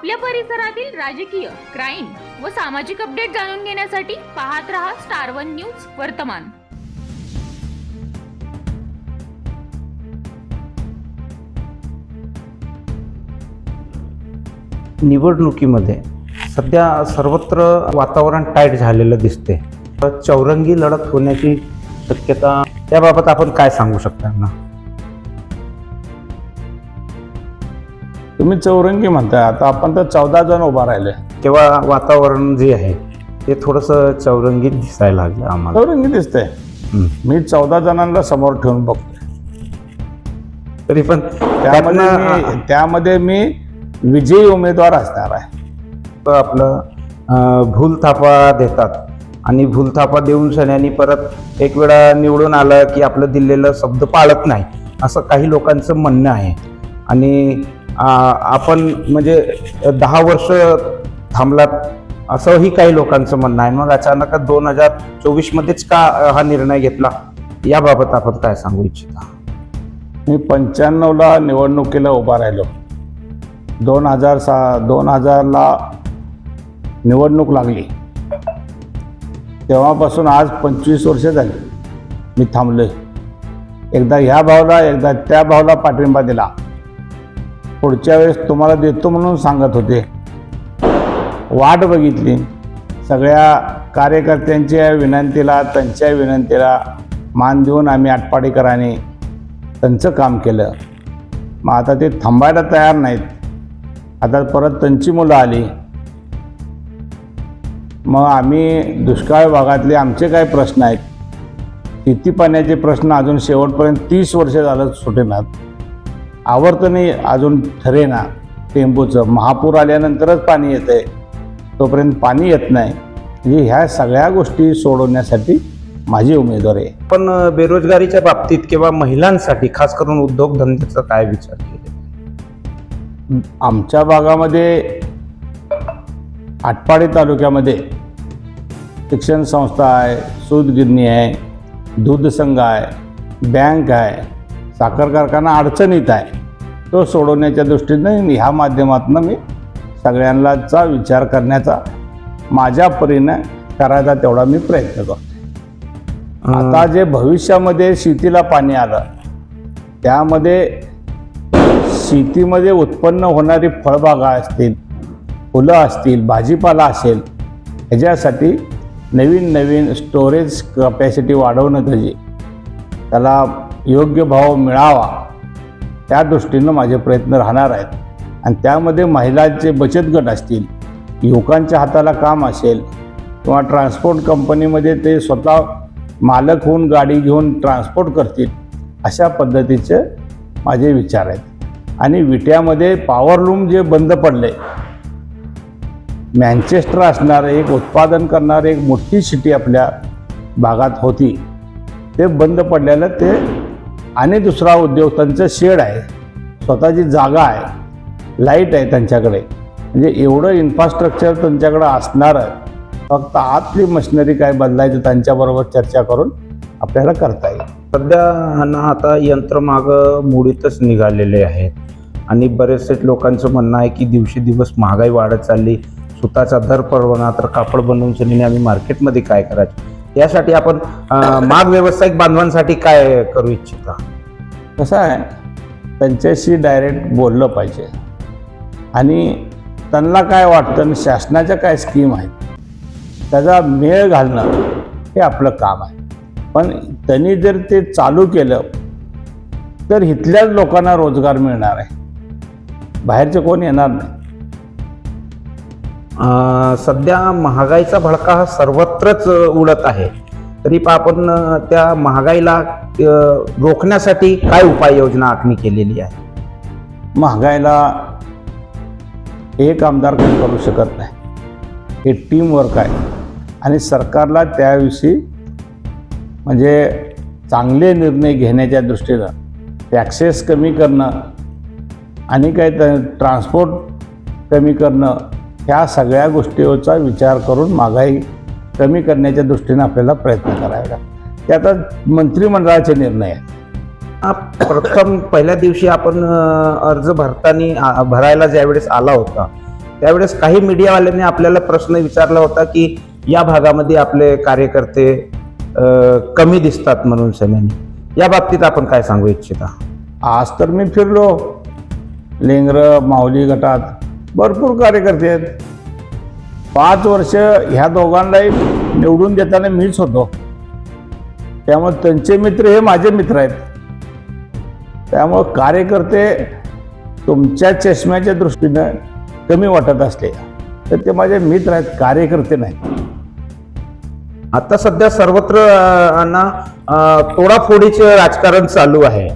आपल्या परिसरातील राजकीय क्राईम व सामाजिक अपडेट जाणून घेण्यासाठी पाहत रहा स्टार वन न्यूज वर्तमान. निवडणुकीमध्ये सध्या सर्वत्र वातावरण टाईट झालेलं दिसते तर चौरंगी लढत होण्याची शक्यता त्याबाबत आपण काय सांगू शकता ना तुम्ही चौरंगी म्हणताय. आता आपण तर चौदा जण उभा राहिले. तेव्हा वातावरण जे आहे ते थोडंसं चौरंगीत दिसायला लागलं आम्हाला. चौरंगी दिसतंय. मी चौदा जणांना समोर ठेवून बघतोय. तरी पण त्यामध्ये मी त्यामध्ये मी विजयी उमेदवार असणार आहे. आपलं अं, भूलथापा देतात. आणि भूलथापा देऊन सन्यानी परत एक वेळा निवडून आलं की आपलं दिलेलं शब्द पाळत नाही असं काही लोकांचं म्हणणं आहे. आणि आपण म्हणजे दहा वर्ष थांबलात असंही काही लोकांचं म्हणणं आहे. मग अचानक दोन हजार चोवीसमध्येच का हा निर्णय घेतला? याबाबत आपण काय सांगू इच्छिता? मी पंच्याण्णवला निवडणुकीला उभा राहिलो. दोन हजार सा दोन हजारला निवडणूक लागली. तेव्हापासून आज पंचवीस वर्ष झाली मी थांबलोय. एकदा ह्या भावला एकदा त्या भावला पाठिंबा दिला. पुढच्या वेळेस तुम्हाला देतो म्हणून सांगत होते. वाट बघितली. सगळ्या कार्यकर्त्यांच्या विनंतीला त्यांच्या विनंतीला मान देऊन आम्ही आटपाडीकरांनी त्यांचं काम केलं. मग आता ते थांबायला तयार नाहीत. आता परत त्यांची मुलं आली. मग आम्ही दुष्काळ भागातले आमचे काय प्रश्न आहेत? शेती पाण्याचे प्रश्न अजून शेवटपर्यंत तीस वर्ष झालं सुटेनात. आवर्तने अजून ठरेना. टेम्पोचं. महापूर आल्यानंतरच पाणी येतं आहे तोपर्यंत पाणी येत नाही. म्हणजे ह्या सगळ्या गोष्टी सोडवण्यासाठी माझी उमेदवारी आहे. पण बेरोजगारीच्या बाबतीत किंवा महिलांसाठी खास करून उद्योगधंद्याचा काय विचार केले? आमच्या भागामध्ये आटपाडी तालुक्यामध्ये शिक्षण संस्था आहे सूतगिरणी आहे दूध संघ आहे बँक आहे साखर कारखाना अडचणीत आहे. तो सोडवण्याच्या दृष्टीनं ह्या माध्यमातून मी सगळ्यांनाचा विचार करण्याचा माझ्या परीनं करायचा तेवढा मी प्रयत्न करतो आता जे भविष्यामध्ये शेतीला पाणी आलं त्यामध्ये शेतीमध्ये उत्पन्न होणारी फळबागा असतील फुलं असतील भाजीपाला असेल ह्याच्यासाठी नवीन नवीन स्टोरेज कपॅसिटी वाढवणं त्याची त्याला योग्य भाव मिळावा त्या दृष्टीनं माझे प्रयत्न राहणार आहेत. आणि त्यामध्ये महिलांचे बचत गट असतील युवकांच्या हाताला काम असेल किंवा ट्रान्सपोर्ट कंपनीमध्ये ते स्वतः मालक होऊन गाडी घेऊन ट्रान्सपोर्ट करतील अशा पद्धतीचे माझे विचार आहेत. आणि विट्यामध्ये पॉवरलूम जे बंद पडले मॅन्चेस्टर असणारं एक उत्पादन करणारं एक मोठी सिटी आपल्या भागात होती ते बंद पडल्यानं ते आणि दुसरा उद्योग त्यांचं शेड आहे. स्वतःची जागा आहे. लाइट आहे त्यांच्याकडे. म्हणजे एवढं इन्फ्रास्ट्रक्चर त्यांच्याकडं असणारं फक्त आतली मशिनरी काय बदलायचं त्यांच्याबरोबर चर्चा करून आपल्याला करता येईल. सध्या ना आता यंत्रमागं मुडीतच निघालेले आहेत. आणि बरेचसे लोकांचं म्हणणं आहे की दिवशी दिवस महागाई वाढत चालली. सुताचा दर परवाना तर कापड बनवून सनीने आम्ही मार्केटमध्ये काय करायचं? यासाठी आपण माग व्यावसायिक बांधवांसाठी काय करू इच्छिता? कसं आहे त्यांच्याशी डायरेक्ट बोललं पाहिजे. आणि त्यांना काय वाटतं आणि शासनाच्या काय स्कीम आहेत त्याचा मेळ घालणं हे आपलं काम आहे. पण त्यांनी जर ते चालू केलं तर इथल्याच लोकांना रोजगार मिळणार आहे. बाहेरचे कोण येणार नाही. सध्या महागाईचा भडका हा सर्वत्रच उडत आहे. तरी पण आपण त्या महागाईला रोखण्यासाठी काय उपाययोजना आखणी केलेली आहे? महागाईला एक आमदार काही करू शकत नाही. हे टीम वर्क आहे. आणि सरकारला त्याविषयी म्हणजे चांगले निर्णय घेण्याच्या दृष्टीनं टॅक्सेस कमी करणं आणि काय तर ट्रान्सपोर्ट कमी करणं ह्या सगळ्या गोष्टीचा विचार करून महागाई कमी करण्याच्या दृष्टीनं आपल्याला प्रयत्न करायला ते आता मंत्रिमंडळाचे निर्णय आहेत. प्रथम पहिल्या दिवशी आपण अर्ज भरताना भरायला ज्यावेळेस आला होता त्यावेळेस काही मीडियावाल्यांनी आपल्याला प्रश्न विचारला होता की या भागामध्ये आपले कार्यकर्ते कमी दिसतात म्हणून सैन्याने या बाबतीत आपण काय सांगू इच्छिता? आज तर मी फिरलो. लेंगर माऊली गटात. भरपूर कार्यकर्ते आहेत. पाच वर्ष ह्या दोघांनाही निवडून देताना मीच होतो. त्यामुळे त्यांचे मित्र हे माझे मित्र आहेत. त्यामुळं कार्यकर्ते तुमच्या चष्म्याच्या दृष्टीनं कमी वाटत असले तर ते माझे मित्र आहेत कार्यकर्ते नाहीत. आता सध्या सर्वत्र अण्णा ना तोडाफोडीचे राजकारण चालू आहे.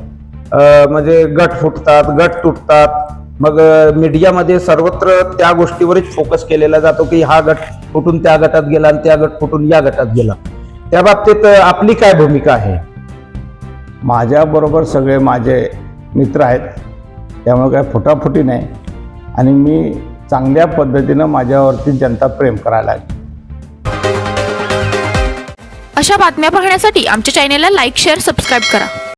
म्हणजे गट फुटतात गट तुटतात. मग मीडियामध्ये सर्वत्र त्या गोष्टीवरच फोकस केलेला जातो की हा गट फुटून त्या गटात गेला आणि त्या गट फुटून या गटात गेला. त्या बाबतीत आपली काय भूमिका आहे? माझ्याबरोबर सगळे माझे मित्र आहेत. त्यामुळे काय फुटाफुटी नाही. आणि मी चांगल्या पद्धतीनं माझ्यावरती जनता प्रेम करायला लागली. अशा बातम्या पाहण्यासाठी आमच्या चॅनेलला लाईक शेअर सबस्क्राईब करा.